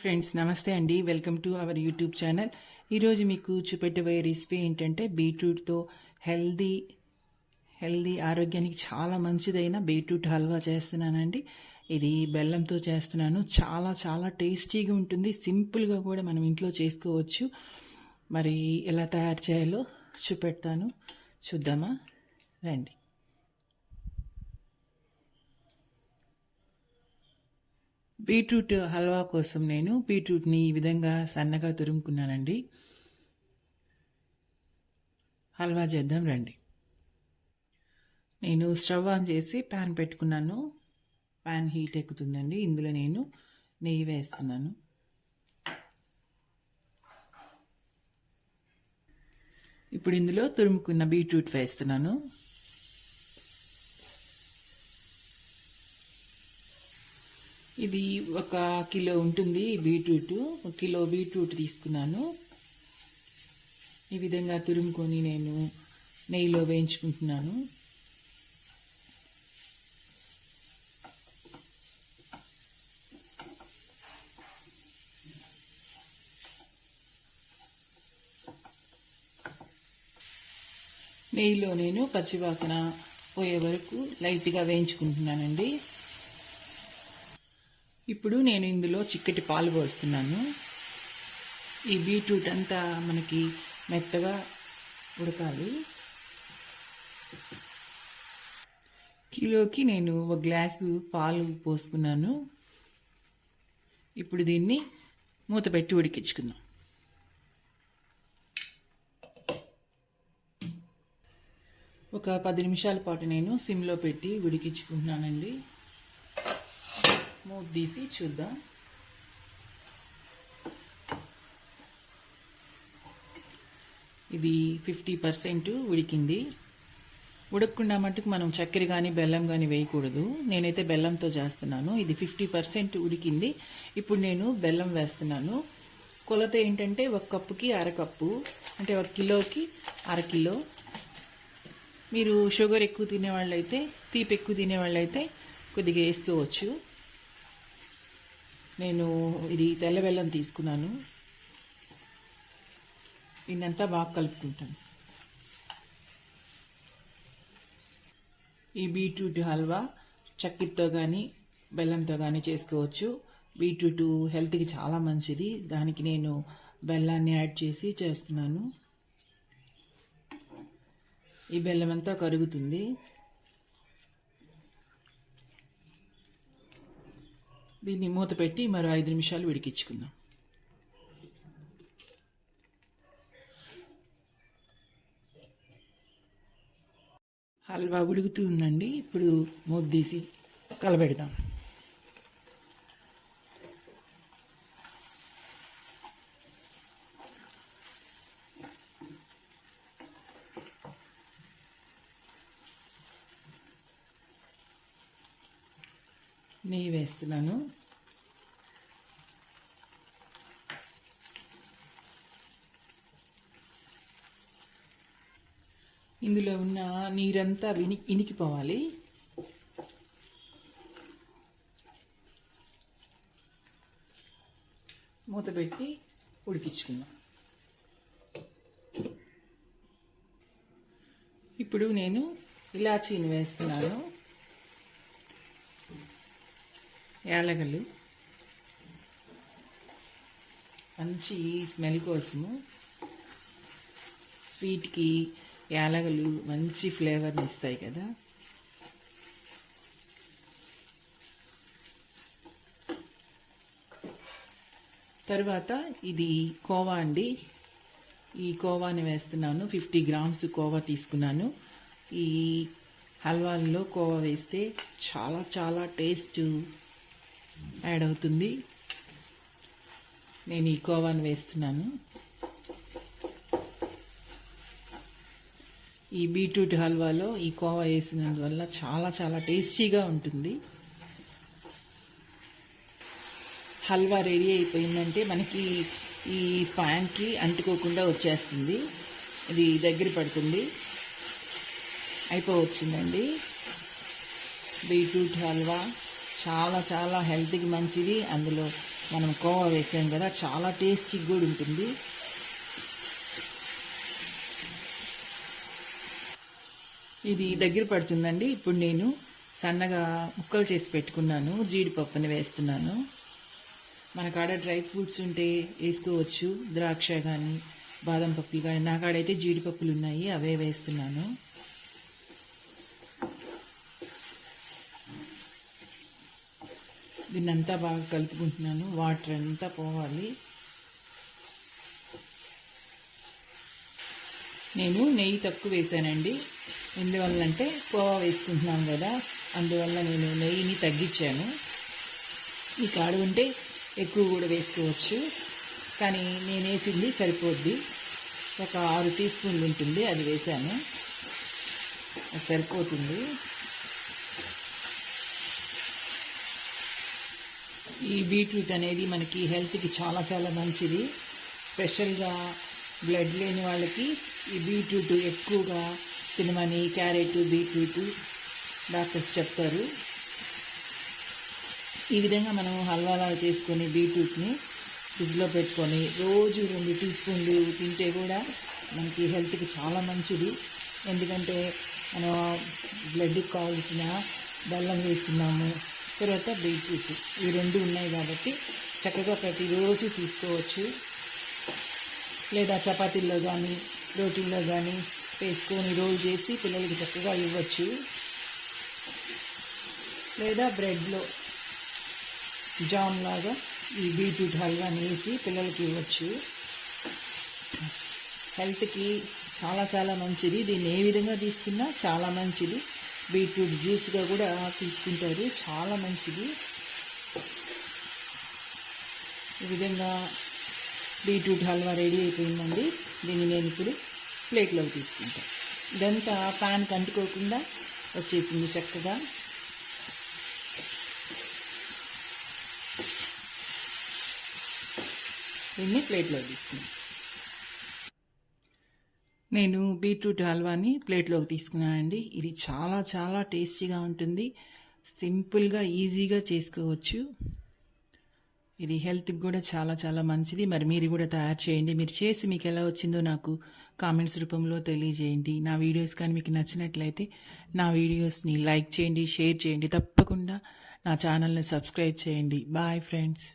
Friends నమస్తే అండి. Welcome to our YouTube channel ఈరోజు మీకు చూపెట్టబోయే రెసిపీ ఏంటంటే బీట్రూట్తో హెల్దీ హెల్దీ ఆరోగ్యానికి చాలా మంచిదైన బీట్రూట్ హల్వా చేస్తున్నానండి. ఇది బెల్లంతో చేస్తున్నాను. చాలా చాలా టేస్టీగా ఉంటుంది. సింపుల్గా కూడా మనం ఇంట్లో చేసుకోవచ్చు. మరి ఎలా తయారు చేయాలో చూపెడతాను. చూద్దామా? రండి. బీట్రూట్ హల్వా కోసం నేను బీట్రూట్ని ఈ విధంగా సన్నగా తురుముకున్నానండి. హల్వా చేద్దాం రండి. నేను స్టవ్ ఆన్ చేసి ప్యాన్ పెట్టుకున్నాను. ప్యాన్ హీట్ ఎక్కుతుందండి. ఇందులో నేను నెయ్యి వేస్తున్నాను. ఇప్పుడు ఇందులో తురుముకున్న బీట్రూట్ వేస్తున్నాను. ఇది ఒక కిలో ఉంటుంది బీట్రూట్. ఒక కిలో బీట్రూట్ తీసుకున్నాను. ఈ విధంగా తురుముకొని నేను నెయ్యిలో వేయించుకుంటున్నాను. నెయ్యిలో నేను పచ్చివాసన పోయే వరకు లైట్గా వేయించుకుంటున్నానండి. ఇప్పుడు నేను ఇందులో చిక్కటి పాలు పోస్తున్నాను. ఈ బీట్రూట్ అంతా మనకి మెత్తగా ఉడకాలి. కిలోకి నేను ఒక గ్లాసు పాలు పోసుకున్నాను. ఇప్పుడు దీన్ని మూత పెట్టి ఉడికించుకుందాం. ఒక పది నిమిషాల పాటు నేను సిమ్లో పెట్టి ఉడికించుకుంటున్నానండి. మూత తీసి చూద్దాం ఇది ఫిఫ్టీ పర్సెంట్ ఉడికింది. ఉడకకుండా మట్టుకు మనం చక్కెర కానీ బెల్లం కానీ వేయకూడదు. నేనైతే బెల్లంతో చేస్తున్నాను. ఇది ఫిఫ్టీ పర్సెంట్ ఉడికింది. ఇప్పుడు నేను బెల్లం వేస్తున్నాను. కొలత ఏంటంటే ఒక కప్పుకి అరకప్పు అంటే ఒక కిలోకి అర కిలో. మీరు షుగర్ ఎక్కువ తినేవాళ్ళైతే తీపి ఎక్కువ తినేవాళ్ళైతే కొద్దిగా వేసుకోవచ్చు. నేను ఇది తెల్ల బెల్లం తీసుకున్నాను. దీన్నంతా బాగా కలుపుకుంటాను. ఈ బీట్రూట్ హల్వా చక్కెరతో కానీ బెల్లంతో కానీ చేసుకోవచ్చు. బీట్రూట్ హెల్త్కి చాలా మంచిది. దానికి నేను బెల్లాన్ని యాడ్ చేసి చేస్తున్నాను. ఈ బెల్లం అంతా కరుగుతుంది. దీన్ని మూత పెట్టి మరో ఐదు నిమిషాలు ఉడికించుకుందాం. హల్వా ఉడుకుతూ ఉందండి. ఇప్పుడు మూత తీసి కలబెడదాం. నెయ్యి వేస్తున్నాను ఇందులో ఉన్న నీరంతా విని ఇనికిపోవాలి. మూత పెట్టి ఉడికించుకుందాం. ఇప్పుడు నేను ఇలాచీని వేస్తున్నాను. యాలగలు. మంచి స్మెల్ కోసము స్వీట్కి యాలగలు మంచి ఫ్లేవర్ని ఇస్తాయి కదా. తర్వాత ఇది కోవా అండి. ఈ కోవాని వేస్తున్నాను. ఫిఫ్టీ గ్రామ్స్ కోవా తీసుకున్నాను. ఈ హల్వాల్లో కోవా వేస్తే చాలా చాలా టేస్ట్ యాడ్ అవుతుంది. నేను ఈ కోవాని వేస్తున్నాను. ఈ బీట్రూట్ హల్వాలో ఈ కోవా వేసినందువల్ల చాలా చాలా టేస్టీగా ఉంటుంది. హల్వా రెడీ అయిపోయిందంటే మనకి ఈ ప్యాన్కి అంటుకోకుండా వచ్చేస్తుంది. ఇది దగ్గర పడుతుంది. అయిపోవచ్చిందండి. బీట్రూట్ హల్వా చాలా చాలా హెల్త్కి మంచిది. అందులో మనం కోవా వేసాం కదా చాలా టేస్టీ కూడా ఉంటుంది. ఇది దగ్గర పడుతుందండి. ఇప్పుడు నేను సన్నగా ముక్కలు చేసి పెట్టుకున్నాను. జీడిపప్పుని వేస్తున్నాను. మన కాడ డ్రై ఫ్రూట్స్ ఉంటే వేసుకోవచ్చు. ద్రాక్ష కానీ బాదం పప్పులు కానీ నా కాడైతే జీడిపప్పులు ఉన్నాయి. అవే వేస్తున్నాను. దీన్నంతా బాగా కలుపుకుంటున్నాను. వాటర్ అంతా పోవాలి. నేను నెయ్యి తక్కువ వేసానండి. ఎందువల్లంటే కోవా వేసుకుంటున్నాం కదా అందువల్ల నేను నెయ్యిని తగ్గించాను. ఈ కాడు ఉంటే ఎక్కువ కూడా వేసుకోవచ్చు. కానీ నేను వేసింది సరిపోద్ది. ఒక ఆరు టీ స్పూన్లు ఉంటుంది అది వేసాను. అది సరిపోతుంది. ఈ బీట్రూట్ అనేది మనకి హెల్త్కి చాలా చాలా మంచిది. స్పెషల్గా బ్లడ్ లేని వాళ్ళకి ఈ బీట్రూట్ ఎక్కువగా తినమని క్యారెట్ బీట్రూట్ డాక్టర్స్ చెప్తారు. ఈ విధంగా మనం హల్వాలా చేసుకొని బీట్రూట్ని ఫ్రిడ్జ్లో పెట్టుకొని రోజు రెండు టీ స్పూన్లు తింటే కూడా మనకి హెల్త్కి చాలా మంచిది. ఎందుకంటే మనం బ్లడ్కి కావాల్సిన బెల్లం వేస్తున్నాము తర్వాత బీట్రూట్ ఈ రెండు ఉన్నాయి కాబట్టి చక్కగా ప్రతిరోజు తీసుకోవచ్చు. లేదా చపాతీల్లో కానీ రోటీల్లో కానీ వేసుకొని రోల్ చేసి పిల్లలకి చక్కగా ఇవ్వచ్చు. లేదా బ్రెడ్లో జామ్ లాగా ఈ బీట్రూట్ హల్వాని వేసి పిల్లలకి ఇవ్వచ్చు. హెల్త్కి చాలా చాలా మంచిది. దీన్ని ఏ విధంగా తీసుకున్నా చాలా మంచిది. బీట్రూట్ జ్యూస్గా కూడా తీసుకుంటారు. చాలా మంచిది. ఈ విధంగా బీట్రూట్ హల్వా రెడీ అయిపోయిందండి. దీన్ని నేను ఇప్పుడు ప్లేట్లోకి తీసుకుంటాను ఇదంతా ప్యాన్కి అంటుకోకుండా వచ్చేసింది చక్కగా. దీన్ని ప్లేట్లో తీసుకున్నాను నేను బీట్రూట్ హల్వాని ప్లేట్లోకి తీసుకున్నానండి. ఇది చాలా చాలా టేస్టీగా ఉంటుంది. సింపుల్గా ఈజీగా చేసుకోవచ్చు. ఇది హెల్త్కి కూడా చాలా చాలా మంచిది. మరి మీరు కూడా తయారు చేయండి. మీరు చేసి మీకు ఎలా వచ్చిందో నాకు కామెంట్స్ రూపంలో తెలియజేయండి. నా వీడియోస్ కానీ మీకు నచ్చినట్లయితే నా వీడియోస్ని లైక్ చేయండి షేర్ చేయండి. తప్పకుండా నా ఛానల్ని సబ్స్క్రైబ్ చేయండి. Bye friends.